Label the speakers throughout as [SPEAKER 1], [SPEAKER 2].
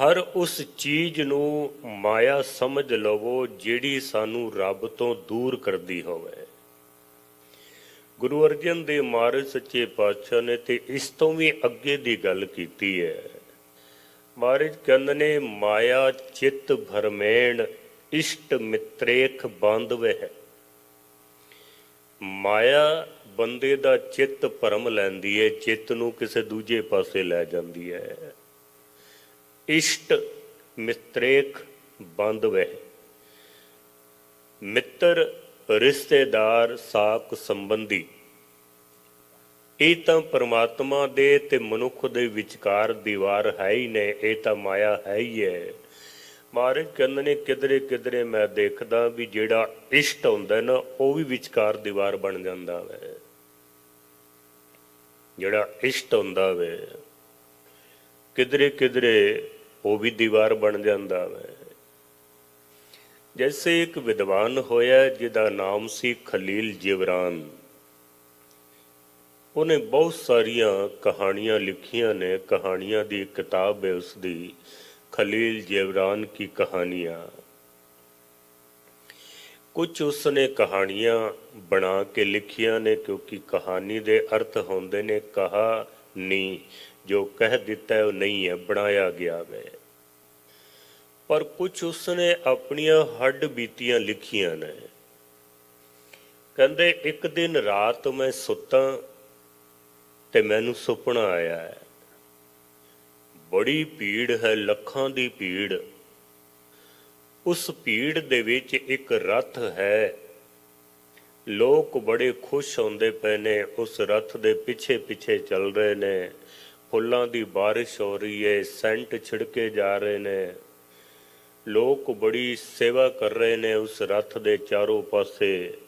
[SPEAKER 1] ਹਰ ਉਸ ਚੀਜ਼ ਨੂੰ ਮਾਇਆ ਸਮਝ ਲਵੋ ਜਿਹੜੀ ਸਾਨੂੰ ਰੱਬ ਤੋਂ ਦੂਰ ਕਰਦੀ ਹੋਵੇ। ਗੁਰੂ ਅਰਜਨ ਦੇਵ ਮਹਾਰਾਜ ਸੱਚੇ ਪਾਤਸ਼ਾਹ ਨੇ ਤੇ ਇਸ ਤੋਂ ਵੀ ਅੱਗੇ ਦੀ ਗੱਲ ਕੀਤੀ ਹੈ। ਮਹਾਰਾਜ ਕਹਿੰਦੇ ਨੇ, ਮਾਇਆ ਚਿੱਤ ਭਰਮੇਣ, ਇਸ਼ਟ ਮਿਤਰੇਖ ਬਾਂਧਵੇ ਹੈ। ਮਾਇਆ ਬੰਦੇ ਦਾ ਚਿੱਤ ਭਰਮ ਲੈਂਦੀ ਹੈ, ਚਿੱਤ ਨੂੰ ਕਿਸੇ ਦੂਜੇ ਪਾਸੇ ਲੈ ਜਾਂਦੀ ਹੈ। ਇਸ਼ਟ ਮਿਤਰੇਖ ਬਾਂਧਵੇ ਮਿੱਤਰ ਰਿਸ਼ਤੇਦਾਰ ਸਾਕ ਸੰਬੰਧੀ। ਇਹ ਤਾਂ ਪ੍ਰਮਾਤਮਾ ਦੇ ਤੇ ਮਨੁੱਖ ਦੇ ਵਿਚਕਾਰ ਦੀਵਾਰ ਹੈ ਹੀ ਨੇ, ਇਹ ਤਾਂ ਮਾਇਆ ਹੈ ਹੀ ਹੈ। ਮਹਾਰਾਜ ਕਹਿੰਦੇ ਨੇ, ਕਿਧਰੇ ਕਿਧਰੇ ਮੈਂ ਦੇਖਦਾ ਵੀ ਜਿਹੜਾ ਇਸ਼ਟ ਹੁੰਦਾ ਨਾ, ਉਹ ਵੀ ਵਿਚਕਾਰ ਦੀਵਾਰ ਬਣ ਜਾਂਦਾ ਵੈ। ਜਿਹੜਾ ਇਸ਼ਟ ਹੁੰਦਾ ਵੈ। ਕਿਧਰੇ ਕਿਧਰੇ ਉਹ ਵੀ ਦੀਵਾਰ ਬਣ ਜਾਂਦਾ ਵੇ। ਜੈਸੇ ਇੱਕ ਵਿਦਵਾਨ ਹੋਇਆ, ਜਿਹਦਾ ਨਾਮ ਸੀ ਖਲੀਲ ਜਿਵਰਾਨ। ਉਹਨੇ ਬਹੁਤ ਸਾਰੀਆਂ ਕਹਾਣੀਆਂ ਲਿਖੀਆਂ ਨੇ। ਕਹਾਣੀਆਂ ਦੀ ਕਿਤਾਬ ਹੈ ਉਸ ਦੀ ਖਲੀਲ ਜਿਵਰਾਨ ਕੀ ਕਹਾਣੀਆਂ। ਕੁਝ ਉਸਨੇ ਕਹਾਣੀਆਂ ਬਣਾ ਕੇ ਲਿਖੀਆਂ ਨੇ, ਕਿਉਂਕਿ ਕਹਾਣੀ ਦੇ ਅਰਥ ਹੁੰਦੇ ਨੇ ਕਹਾ ਨੀ ਜੋ ਕਹਿ ਦਿੱਤਾ ਉਹ ਨਹੀਂ ਹੈ, ਬਣਾਇਆ ਗਿਆ ਹੈ। ਪਰ ਕੁਝ ਉਸਨੇ ਆਪਣੀਆਂ ਹੱਡ ਬੀਤੀਆਂ ਲਿਖੀਆਂ ਨੇ। ਕਹਿੰਦੇ, ਇੱਕ ਦਿਨ ਰਾਤ ਮੈਂ ਸੁੱਤਾ ਤੇ ਮੈਨੂੰ ਸੁਪਨਾ ਆਇਆ ਹੈ। ਬੜੀ ਭੀੜ ਹੈ, ਲੱਖਾਂ ਦੀ ਭੀੜ। ਉਸ ਭੀੜ ਦੇ ਵਿੱਚ ਇੱਕ ਰਥ ਹੈ। ਲੋਕ ਬੜੇ ਖੁਸ਼ ਹੁੰਦੇ ਪਏ ਨੇ, ਉਸ ਰਥ ਦੇ ਪਿੱਛੇ ਪਿੱਛੇ ਚੱਲ ਰਹੇ ਨੇ। ਫੁੱਲਾਂ ਦੀ ਬਾਰਿਸ਼ ਹੋ ਰਹੀ ਹੈ ਸੈਂਟ ਛਿੜਕੇ ਜਾ ਰਹੇ ਨੇ। ਲੋਕ ਬੜੀ ਸੇਵਾ ਕਰ ਰਹੇ ਨੇ ਉਸ ਰੱਥ ਦੇ ਚਾਰੋਂ ਪਾਸੇ।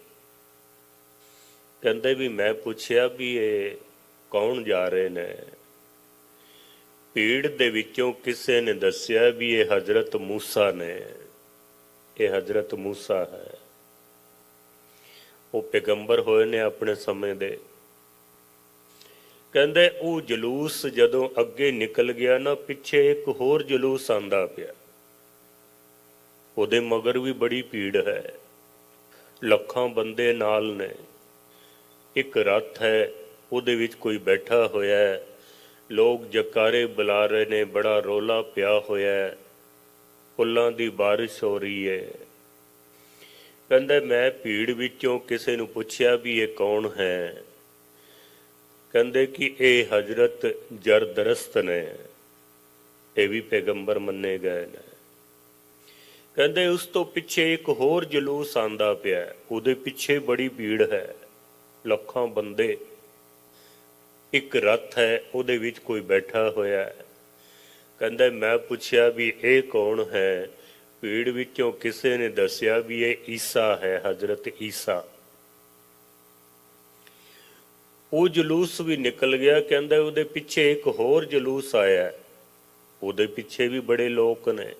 [SPEAKER 1] ਕਹਿੰਦੇ ਵੀ ਮੈਂ ਪੁੱਛਿਆ ਵੀ ਇਹ ਕੌਣ ਜਾ ਰਹੇ ਨੇ? ਭੀੜ ਦੇ ਵਿੱਚੋਂ ਕਿਸੇ ਨੇ ਦੱਸਿਆ ਵੀ ਇਹ ਹਜ਼ਰਤ ਮੂਸਾ ਨੇ। ਇਹ ਹਜ਼ਰਤ ਮੂਸਾ ਹੈ। ਉਹ ਪੈਗੰਬਰ ਹੋਏ ਨੇ ਆਪਣੇ ਸਮੇਂ ਦੇ। ਕਹਿੰਦੇ, ਉਹ ਜਲੂਸ ਜਦੋਂ ਅੱਗੇ ਨਿਕਲ ਗਿਆ ਨਾ, ਪਿੱਛੇ ਇੱਕ ਹੋਰ ਜਲੂਸ ਆਂਦਾ ਪਿਆ। ਉਹਦੇ ਮਗਰ ਵੀ ਬੜੀ ਭੀੜ ਹੈ। ਲੱਖਾਂ ਬੰਦੇ ਨਾਲ ਨੇ। ਇੱਕ ਰੱਥ ਹੈ, ਉਹਦੇ ਵਿੱਚ ਕੋਈ ਬੈਠਾ ਹੋਇਆ ਹੈ। ਲੋਕ ਜਕਾਰੇ ਬੁਲਾ ਰਹੇ ਨੇ, ਬੜਾ ਰੋਲਾ ਪਿਆ ਹੋਇਆ ਹੈ। ਫੁੱਲਾਂ ਦੀ ਬਾਰਿਸ਼ ਹੋ ਰਹੀ ਹੈ। ਕਹਿੰਦਾ, ਮੈਂ ਭੀੜ ਵਿੱਚੋਂ ਕਿਸੇ ਨੂੰ ਪੁੱਛਿਆ ਵੀ ਇਹ ਕੌਣ ਹੈ? ਕਹਿੰਦੇ ਕਿ ਇਹ ਹਜ਼ਰਤ ਜਰਦਰਸਤ ਨੇ, ਇਹ ਵੀ ਪੈਗੰਬਰ ਮੰਨੇ ਗਏ ਨੇ। ਕਹਿੰਦੇ ਉਸ ਤੋਂ ਪਿੱਛੇ ਇੱਕ ਹੋਰ ਜਲੂਸ ਆਂਦਾ ਪਿਆ, ਉਹਦੇ ਪਿੱਛੇ ਬੜੀ ਭੀੜ ਹੈ, ਲੱਖਾਂ ਬੰਦੇ। ਇੱਕ ਰੱਥ ਹੈ, ਉਹਦੇ ਵਿੱਚ ਕੋਈ ਬੈਠਾ ਹੋਇਆ ਹੈ। ਕਹਿੰਦਾ ਮੈਂ ਪੁੱਛਿਆ ਵੀ ਇਹ ਕੌਣ ਹੈ? ਭੀੜ ਵਿੱਚੋਂ ਕਿਸੇ ਨੇ ਦੱਸਿਆ ਵੀ ਇਹ ਈਸਾ ਹੈ, ਹਜ਼ਰਤ ਈਸਾ। ਉਹ ਜਲੂਸ ਵੀ ਨਿਕਲ ਗਿਆ, ਕਹਿੰਦਾ ਉਹਦੇ ਪਿੱਛੇ ਇੱਕ ਹੋਰ ਜਲੂਸ ਆਇਆ। ਉਹਦੇ ਪਿੱਛੇ ਵੀ ਬੜੇ ਲੋਕ ਨੇ,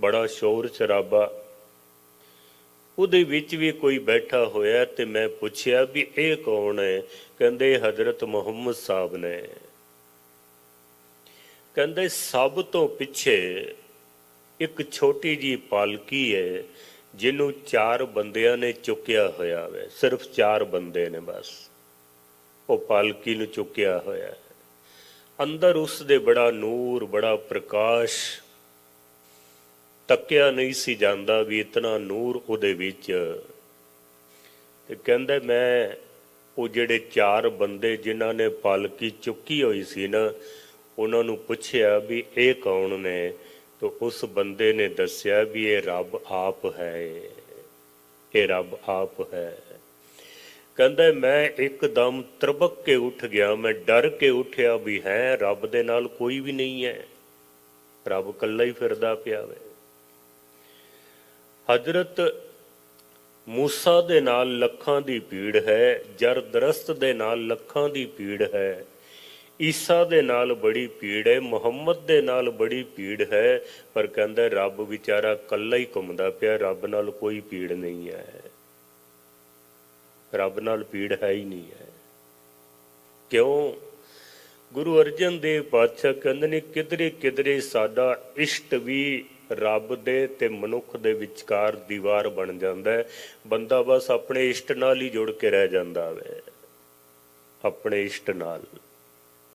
[SPEAKER 1] ਬੜਾ ਸ਼ੋਰ ਸ਼ਰਾਬਾ। ਉਹਦੇ ਵਿੱਚ ਵੀ ਕੋਈ ਬੈਠਾ ਹੋਇਆ ਤੇ ਮੈਂ ਪੁੱਛਿਆ ਵੀ ਇਹ ਕੌਣ ਹੈ? ਕਹਿੰਦੇ ਹਜ਼ਰਤ ਮੁਹੰਮਦ ਸਾਹਿਬ ਨੇ। ਕਹਿੰਦੇ ਸਭ ਤੋਂ ਪਿੱਛੇ ਇੱਕ ਛੋਟੀ ਜੀ ਪਾਲਕੀ ਹੈ, ਜਿਹਨੂੰ ਚਾਰ ਬੰਦਿਆਂ ਨੇ ਚੁੱਕਿਆ ਹੋਇਆ ਹੈ ਸਿਰਫ ਚਾਰ ਬੰਦੇ ਨੇ ਬਸ। ਉਹ ਪਾਲਕੀ ਨੂੰ ਚੁੱਕਿਆ ਹੋਇਆ ਹੈ। ਅੰਦਰ ਉਸ ਦੇ ਬੜਾ ਨੂਰ, ਬੜਾ ਪ੍ਰਕਾਸ਼। ਤੱਕਿਆ ਨਹੀਂ ਸੀ ਜਾਂਦਾ ਵੀ ਇਤਨਾ ਨੂਰ ਉਹਦੇ ਵਿੱਚ। ਤੇ ਕਹਿੰਦਾ, ਮੈਂ ਉਹ ਜਿਹੜੇ ਚਾਰ ਬੰਦੇ ਜਿਨ੍ਹਾਂ ਨੇ ਪਾਲਕੀ ਚੁੱਕੀ ਹੋਈ ਸੀ ਨਾ, ਉਹਨਾਂ ਨੂੰ ਪੁੱਛਿਆ ਵੀ ਇਹ ਕੌਣ ਨੇ? ਤਾਂ ਉਸ ਬੰਦੇ ਨੇ ਦੱਸਿਆ ਵੀ ਇਹ ਰੱਬ ਆਪ ਹੈ। ਇਹ ਰੱਬ ਆਪ ਹੈ। ਕਹਿੰਦਾ, ਮੈਂ ਇੱਕਦਮ ਤਰਬਕ ਕੇ ਉੱਠ ਗਿਆ। ਮੈਂ ਡਰ ਕੇ ਉੱਠਿਆ ਵੀ ਹੈ, ਰੱਬ ਦੇ ਨਾਲ ਕੋਈ ਵੀ ਨਹੀਂ ਹੈ। ਰੱਬ ਇਕੱਲਾ ਹੀ ਫਿਰਦਾ ਪਿਆ ਵੇ। ਹਜ਼ਰਤ ਮੂਸਾ ਦੇ ਨਾਲ ਲੱਖਾਂ ਦੀ ਭੀੜ ਹੈ, ਜਰਦਰਸਤ ਦੇ ਨਾਲ ਲੱਖਾਂ ਦੀ ਭੀੜ ਹੈ। ਈਸਾ ਦੇ ਨਾਲ ਬੜੀ ਭੀੜ ਹੈ, ਮੁਹੰਮਦ ਦੇ ਨਾਲ ਬੜੀ ਭੀੜ ਹੈ। ਪਰ ਕਹਿੰਦਾ, ਰੱਬ ਵਿਚਾਰਾ ਇਕੱਲਾ ਹੀ ਘੁੰਮਦਾ ਪਿਆ, ਰੱਬ ਨਾਲ ਕੋਈ ਭੀੜ ਨਹੀਂ ਹੈ। ਰੱਬ ਨਾਲ ਪੀੜ ਹੈ ਹੀ ਨਹੀਂ ਹੈ। ਕਿਉਂ? ਗੁਰੂ ਅਰਜਨ ਦੇਵ ਪਾਤਸ਼ਾਹ ਕਹਿੰਦੇ ਨੇ, ਕਿਧਰੇ ਕਿਧਰੇ ਸਾਡਾ ਇਸ਼ਟ ਵੀ ਰੱਬ ਦੇ ਤੇ ਮਨੁੱਖ ਦੇ ਵਿਚਕਾਰ ਦੀਵਾਰ ਬਣ ਜਾਂਦਾ ਹੈ। ਬੰਦਾ ਬਸ ਆਪਣੇ ਇਸ਼ਟ ਨਾਲ ਹੀ ਜੁੜ ਕੇ ਰਹਿ ਜਾਂਦਾ ਹੈ ਆਪਣੇ ਇਸ਼ਟ ਨਾਲ।